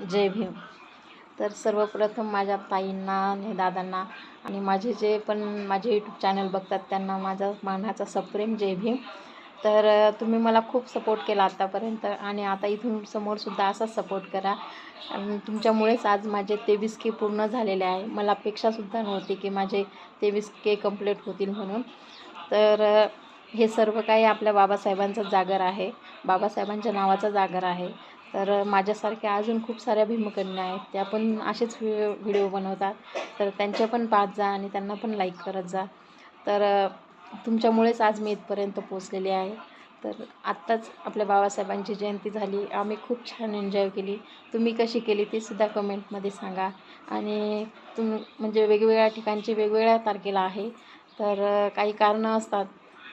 जय भीम. तर सर्वप्रथम माझ्या ताईंना आणि दादांना आणि माझे जे पण माझे यूट्यूब चॅनल बघतात त्यांना माझा मानाचा सप्रेम जय भीम. तर तुम्ही मला खूप सपोर्ट केला आत्तापर्यंत आणि आता इथून समोरसुद्धा असाच सपोर्ट करा. तुमच्यामुळेच आज माझे तेवीस के पूर्ण झालेले आहे. मला अपेक्षासुद्धा नव्हती की माझे तेवीस के कंप्लीट होतील म्हणून. तर हे सर्व काही आपल्या बाबासाहेबांचं जागर आहे. बाबासाहेबांच्या नावाचा जागर आहे. तर माझ्यासारख्या अजून खूप साऱ्या भीमकन्या आहेत त्या पण असेच व्हिडिओ व्हिडिओ बनवतात. तर त्यांच्या पण पाहत जा आणि त्यांना पण लाईक करत जा. तर तुमच्यामुळेच आज मी इथपर्यंत पोचलेली आहे. तर आत्ताच आपल्या बाबासाहेबांची जयंती झाली. आम्ही खूप छान एन्जॉय केली. तुम्ही कशी केली ते सुद्धा कमेंटमध्ये सांगा. आणि तुम म्हणजे वेगवेगळ्या ठिकाणचे वेगवेगळ्या तारखेला आहे. तर काही कारणं असतात.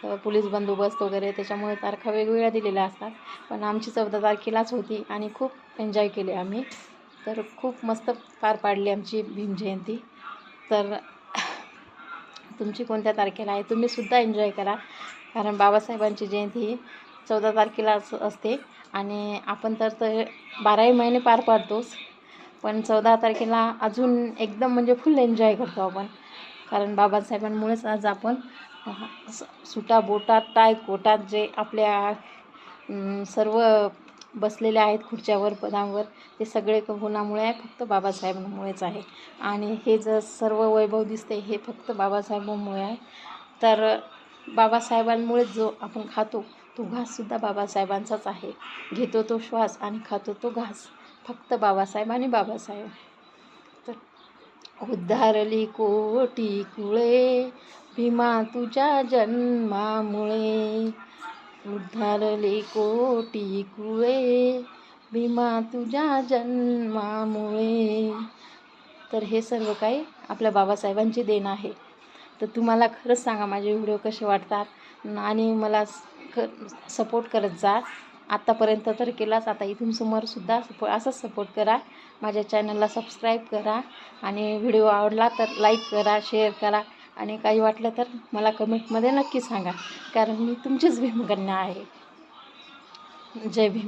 पोलीस बंदोबस्त वगैरे त्याच्यामुळे तारखा वेगवेगळ्या दिलेल्या असतात. पण आमची चौदा तारखेलाच होती आणि खूप एन्जॉय केले आम्ही. तर खूप मस्त पार पाडली आमची भीम जयंती तर तुमची कोणत्या तारखेला आहे? तुम्हीसुद्धा एन्जॉय करा. कारण बाबासाहेबांची जयंती ही चौदा तारखेलाच असते. आणि आपण तर ते बाराही महिने पार पाडतोच. पण चौदा तारखेला अजून एकदम म्हणजे फुल एन्जॉय करतो आपण. कारण बाबासाहेबांमुळेच आज आपण सुटा बोटात टाय कोटात जे आपल्या सर्व बसलेले आहेत खुर्च्यावर पदांवर ते सगळे कोणामुळे आहे? फक्त बाबासाहेबांमुळेच आहे. आणि हे जर सर्व वैभव दिसते हे फक्त बाबासाहेबांमुळे आहे. तर बाबासाहेबांमुळे जो आपण खातो तो घाससुद्धा बाबासाहेबांचाच आहे. घेतो तो श्वास आणि खातो तो घास. फक्त बाबासाहेब आणि बाबासाहेब. उद्धारली कोटी कुळे भीमा तुझ्या जन्मामुळे. उद्धारली कोटी कुळे भीमा तुझ्या जन्मामुळे. तर हे सर्व काही आपल्या बाबासाहेबांची देण आहे. तर तुम्हाला खरंच सांगा माझे व्हिडिओ कसे वाटतात? आणि मला स- ख सपोर्ट करत जा. आत्तापर्यंत तर केलाच. आता इथून समोरसुद्धा सपो असाच सपोर्ट करा. माझ्या चॅनलला सबस्क्राईब करा. आणि व्हिडिओ आवडला तर लाईक करा शेअर करा. आणि काही वाटलं तर मला कमेंटमध्ये नक्की सांगा. कारण मी तुमचीच भीमकन्या आहे. जय भीम.